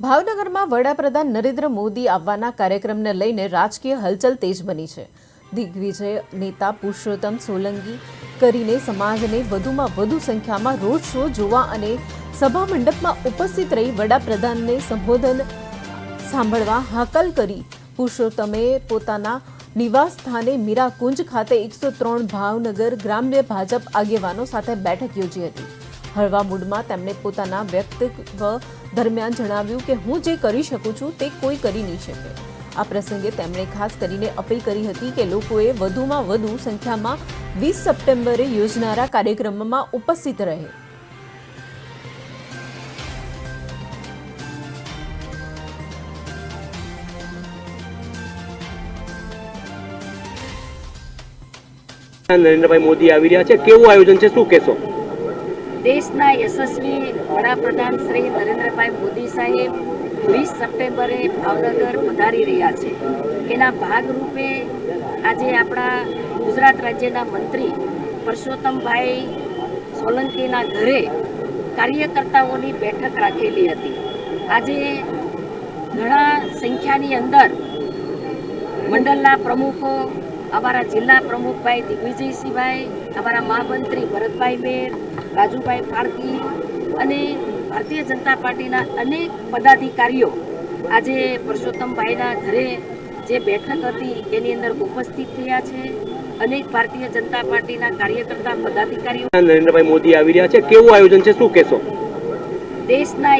ભાવનગરમાં વડાપ્રધાન નરેન્દ્ર મોદી આવવાના કાર્યક્રમને લઈને રાજકીય હલચલ તેજ બની છે. દિગ્વિજય નેતા પુરુષોત્તમ સોલંકી કરીને સમાજને વધુમાં વધુ સંખ્યામાં રોડ શો જોવા અને સભા મંડપમાં ઉપસ્થિત રહી વડાપ્રધાનને સંબોધન સાંભળવા હાકલ કરી. પુરુષોત્તમે પોતાના નિવાસ સ્થાને મીરાકુંજ ખાતે એકસો ત્રણ ભાવનગર ગ્રામ્ય ભાજપ આગેવાનો સાથે બેઠક યોજી હતી. હળવા મૂડમાં તેમણે પોતાના વ્યક્તિત્વ દરમિયાન જણાવ્યું કે હું જે કરી શકું છું તે કોઈ કરી નહીં શકે. આ પ્રસંગે તેમણે ખાસ કરીને અપીલ કરી હતી કે લોકોએ વધુમાં વધુ સંખ્યામાં વીસ સપ્ટેમ્બરે યોજનારા કાર્યક્રમમાં ઉપસ્થિત રહે. નરેન્દ્રભાઈ મોદી આવી રહ્યા છે. કેવું આયોજન છે? શું કહેશો? દેશના યશસ્વી વડાપ્રધાન શ્રી નરેન્દ્રભાઈ મોદી સાહેબ વીસ સપ્ટેમ્બરે ભાવનગર પધારી રહ્યા છે. એના ભાગરૂપે આજે આપણા ગુજરાત રાજ્યના મંત્રી પરસોત્તમભાઈ સોલંકીના ઘરે કાર્યકર્તાઓની બેઠક રાખેલી હતી. આજે ઘણા સંખ્યાની અંદર મંડળના પ્રમુખો, અમારા જિલ્લા પ્રમુખભાઈ દિગ્વિજયસિંહભાઈ, અમારા મહામંત્રી ભરતભાઈ મેર રાજુભાઈ ફાળકી અને ભારતીય જનતા પાર્ટીના અનેક પદાધિકારીઓ આજે પરસોત્તમભાઈના ઘરે જે બેઠક હતી એની અંદર ઉપસ્થિત થયા છે. અનેક ભારતીય જનતા પાર્ટીના કાર્યકર્તા પદાધિકારીઓ નરેન્દ્રભાઈ મોદી આવી રહ્યા છે. કેવું આયોજન છે? શું કહેશો? દેશના